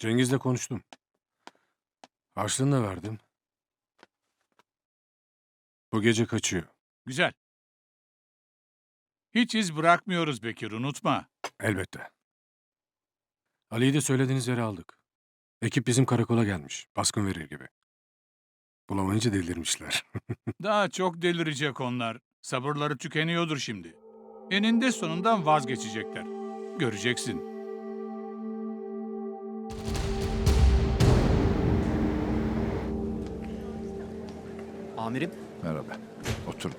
Cengiz'le konuştum. Harçlığını da verdim. Bu gece kaçıyor. Güzel. Hiç iz bırakmıyoruz Bekir, unutma. Elbette. Ali'yi de söylediğiniz yere aldık. Ekip bizim karakola gelmiş. Baskın verir gibi. Bulamayınca delirmişler. Daha çok delirecek onlar. Sabırları tükeniyordur şimdi. Eninde sonundan vazgeçecekler. Göreceksin. Amirim, Merhaba. Oturun.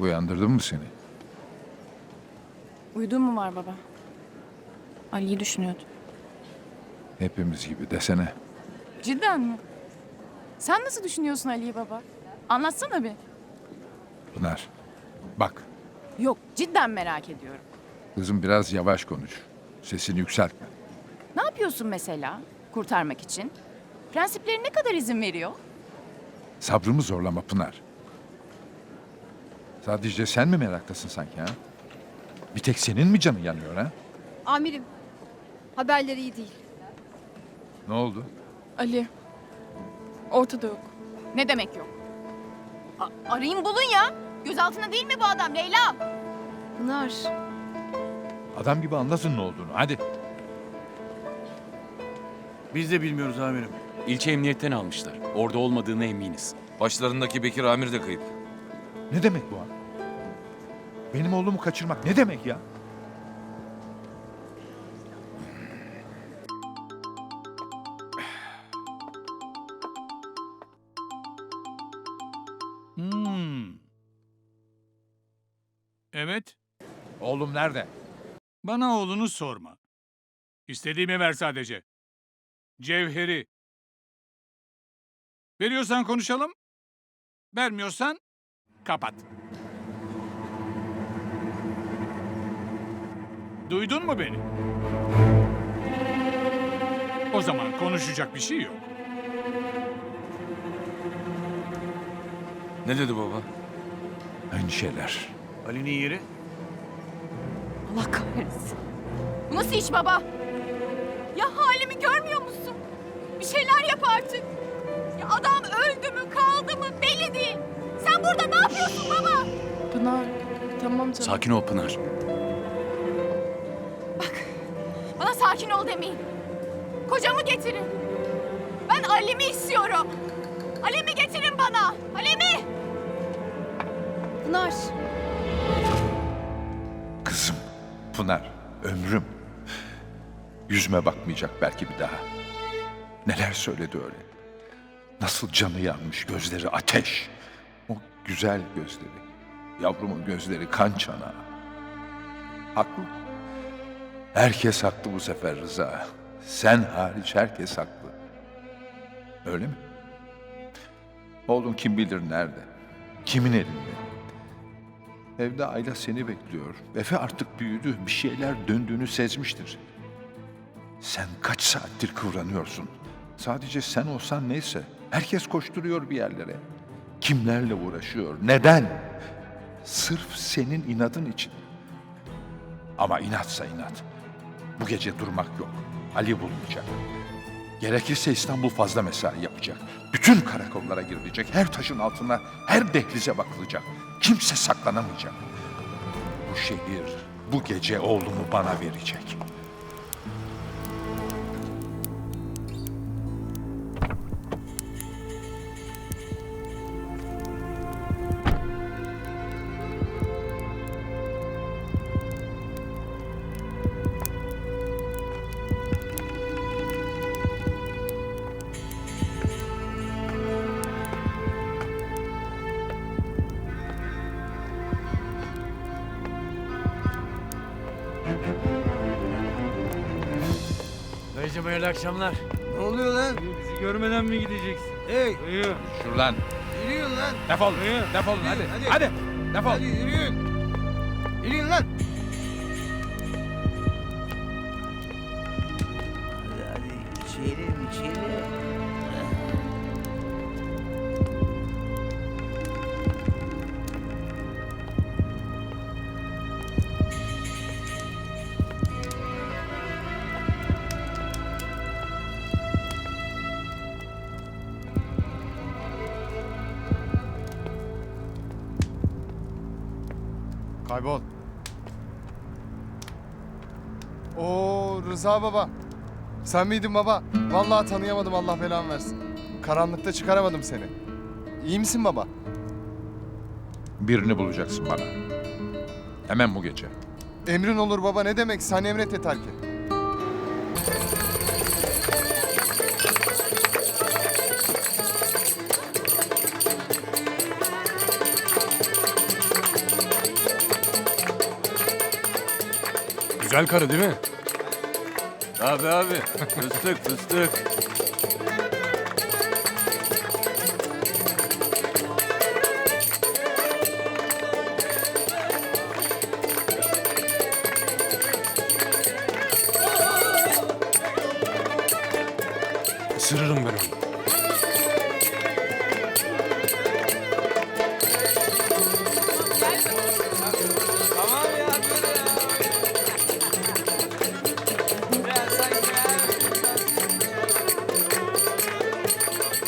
Uyandırdım mı seni? Uyuduğun mu var baba? Ali'yi düşünüyordum. Hepimiz gibi desene. Cidden mi? Sen nasıl düşünüyorsun Ali'yi baba? Anlatsana bir. Pınar. Bak Yok, cidden merak ediyorum. kızım biraz yavaş konuş. Sesini yükseltme. Ne yapıyorsun mesela kurtarmak için? Prensipleri ne kadar izin veriyor? Sabrımı zorlama Pınar. Sadece sen mi meraktasın sanki ha? Bir tek senin mi canın yanıyor ha? Amirim, haberleri iyi değil. Ne oldu? Ali, ortada yok. Ne demek yok? A- arayın bulun ya. Gözaltında değil mi bu adam Leyla? Pınar, Adam gibi anlatın ne olduğunu hadi. Biz de bilmiyoruz amirim. İlçe emniyetten almışlar. Orada olmadığına eminiz. Başlarındaki Bekir Amir de kayıp. Ne demek bu ha? Benim oğlumu kaçırmak ne demek ya? Hmm. Evet, Oğlum nerede? bana oğlunu sorma. İstediğimi ver sadece. Cevheri. Veriyorsan konuşalım. Vermiyorsan kapat. Duydun mu beni? O zaman konuşacak bir şey yok. Ne dedi baba? Aynı şeyler. Ali'nin yeri? Allah kahretsin. Bu nasıl iş baba? Ya halimi görmüyor musun? Bir şeyler yap artık. Ya adam öldü mü kaldı mı belli değil. Sen burada ne yapıyorsun baba? Pınar, tamam canım. Sakin ol Pınar. Sakin ol demeyin. Kocamı getirin. Ben Ali'mi istiyorum. Ali'mi getirin bana. Ali'mi. Pınar. Kızım, Pınar, ömrüm. Yüzüme bakmayacak belki bir daha. Neler söyledi öyle. Nasıl canı yanmış, gözleri ateş. O güzel gözleri. Yavrumun gözleri kan çanağı. Haklı. Herkes haklı bu sefer Rıza. Sen hariç herkes haklı. Öyle mi? Oğlun kim bilir nerede? Kimin elinde? Evde Ayla seni bekliyor. Efe artık büyüdü. Bir şeyler döndüğünü sezmiştir. Sen kaç saattir kıvranıyorsun? Sadece sen olsan neyse. Herkes koşturuyor bir yerlere. Kimlerle uğraşıyor? Neden? Sırf senin inadın için. Ama inatsa inat. Bu gece durmak yok. Ali bulunacak. Gerekirse İstanbul fazla mesai yapacak. Bütün karakollara girilecek. Her taşın altına, her dehlize bakılacak. Kimse saklanamayacak. Bu şehir bu gece oğlumu bana verecek. Dayıcım hayırlı akşamlar. Ne oluyor lan? Bizi görmeden mi gideceksin? Hey. Dayı. Şuradan. Yürüyün lan. Defol. Defolun hadi. hadi. Hadi. Defol. Hadi. Kaybol. Oo Rıza baba. Sen miydin baba? Vallahi tanıyamadım Allah belanı versin. Karanlıkta çıkaramadım seni. İyi misin baba? Birini bulacaksın bana. Hemen bu gece. Emrin olur baba ne demek? Sen emret yeter ki. Güzel karı değil mi? Abi abi. Fıstık fıstık.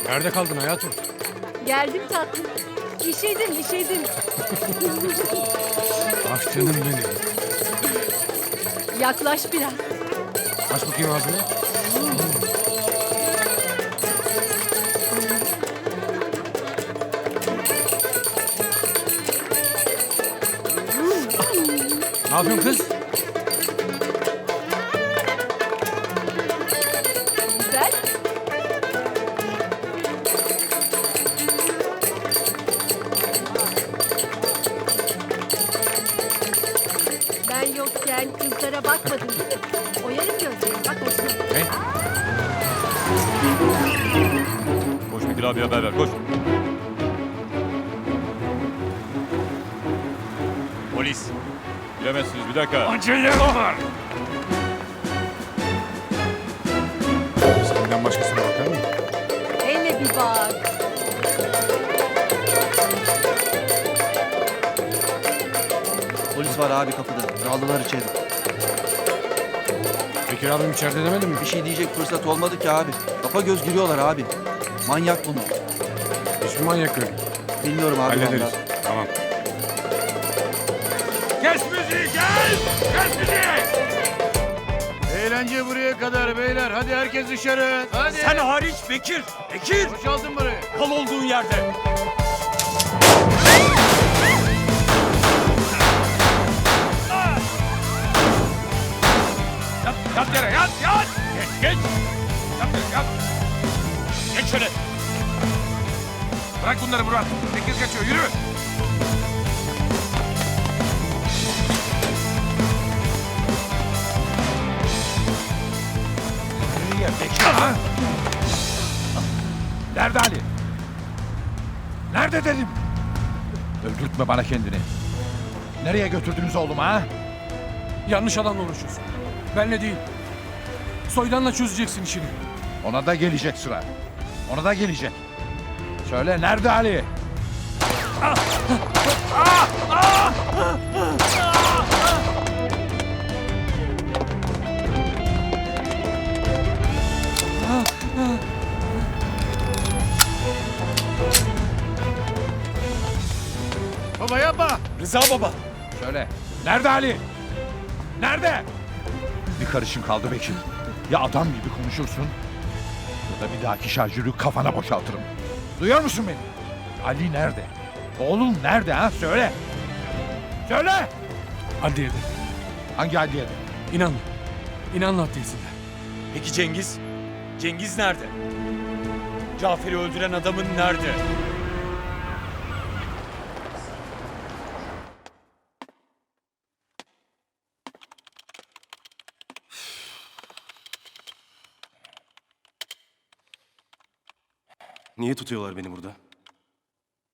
Nerede kaldın hayatım? Geldim tatlım. İşedim, işedim. Ah canım benim. Yaklaş biraz. Aç bakayım ağzını. ne yapıyorsun kız? Mi? Oyarım gözlerini. Bak hoşuna. Ne? Koş Bekir abi haber ver koş. Polis. Bilemezsiniz bir dakika. Senden başkasına bakar mı? Hele bir bak. Polis var abi kapıda. Aldılar içeri. Bekir abim içeride demedin mi? Bir şey diyecek fırsat olmadı ki abi. Kafa göz giriyorlar abi. Manyak bunu. Hiçbir manyak yok. Bilmiyorum abi Hallederiz. vallahi. Tamam. Kes müziği kes! Kes müziği! Eğlence buraya kadar beyler. Hadi herkes dışarı. Hadi. Sen hariç Bekir. Bekir. Boşaltın burayı. Kal olduğun yerde. Bunları Murat. Bekir kaçıyor yürü! Nereye Bekir ha? Nerede Ali? Nerede dedim? Öldürtme bana kendini. Nereye götürdünüz oğlumu ha? Yanlış adamla uğraşıyorsun. Benle değil. Soydanla çözeceksin işini. Ona da gelecek sıra. Ona da gelecek. Söyle nerede Ali? Baba yapma. Rıza baba. Söyle. Nerede Ali? Nerede? Bir karışım kaldı Bekir. Ya adam gibi konuşursun ya da bir dahaki şarjörü kafana boşaltırım. Duyuyor musun beni? Ali nerede? Oğlum nerede ha? Söyle. Söyle. Adliyede. Hangi adliyede? İnanla. İnanla adliyesinde. Peki Cengiz? Cengiz nerede? Cafer'i öldüren adamın nerede? Niye tutuyorlar beni burada?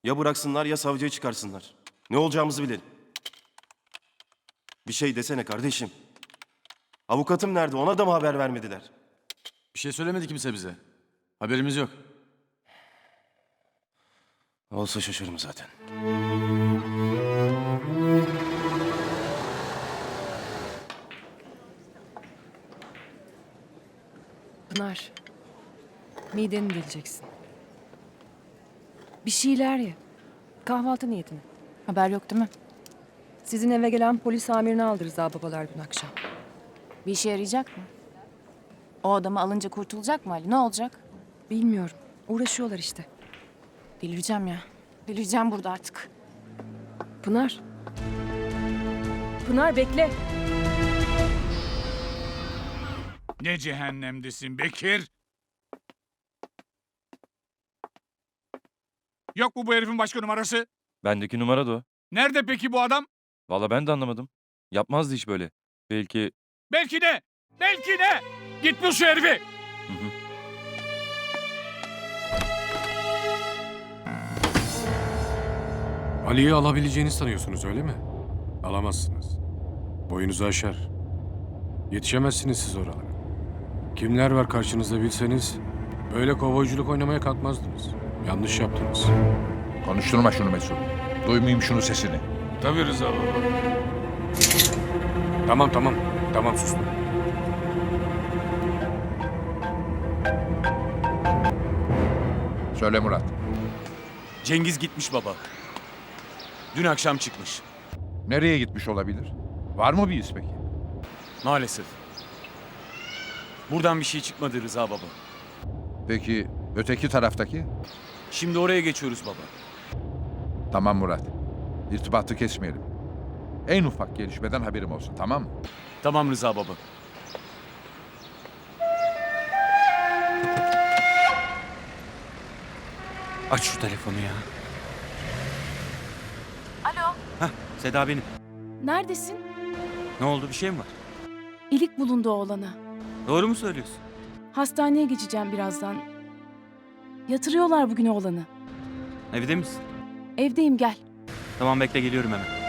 Ya bıraksınlar ya savcıya çıkarsınlar. Ne olacağımızı bilelim. Bir şey desene kardeşim. Avukatım nerede? Ona da mı haber vermediler? Bir şey söylemedi kimse bize. Haberimiz yok. Olsa şaşırırım zaten. Pınar. Mideni deleceksin. Bir şeyler ye. Kahvaltı niyetine. Haber yok değil mi? Sizin eve gelen polis amirini aldı Rıza babalar dün akşam. Bir işe yarayacak mı? O adamı alınca kurtulacak mı Ali? Ne olacak? Bilmiyorum. Uğraşıyorlar işte. Delireceğim ya. Delireceğim burada artık. Pınar. Pınar bekle. Ne cehennemdesin Bekir? Yok mu bu herifin başka numarası? Bendeki numara da o. Nerede peki bu adam? Valla ben de anlamadım. Yapmazdı hiç böyle. Belki... Belki de. Belki de. Git bul şu herifi. Hı hı. Ali'yi alabileceğini sanıyorsunuz öyle mi? Alamazsınız. Boyunuzu aşar. Yetişemezsiniz siz oralara. Kimler var karşınızda bilseniz böyle kovboyculuk oynamaya kalkmazdınız. Yanlış yaptınız. Konuşturma şunu Mesut. Duymayayım şunu sesini. Tabii Rıza baba. Tamam tamam. Tamam sustum. Söyle Murat. Cengiz gitmiş baba. Dün akşam çıkmış. Nereye gitmiş olabilir? Var mı bir iz peki? Maalesef. Buradan bir şey çıkmadı Rıza baba. Peki öteki taraftaki? Şimdi oraya geçiyoruz baba. Tamam Murat. İrtibatı kesmeyelim. En ufak gelişmeden haberim olsun tamam mı? Tamam Rıza baba. Aç şu telefonu ya. Alo. Seda benim. Neredesin? Ne oldu bir şey mi var? İlik bulundu oğlana. Doğru mu söylüyorsun? Hastaneye geçeceğim birazdan. Yatırıyorlar bugün oğlanı. Evde misin? Evdeyim gel. Tamam bekle geliyorum hemen.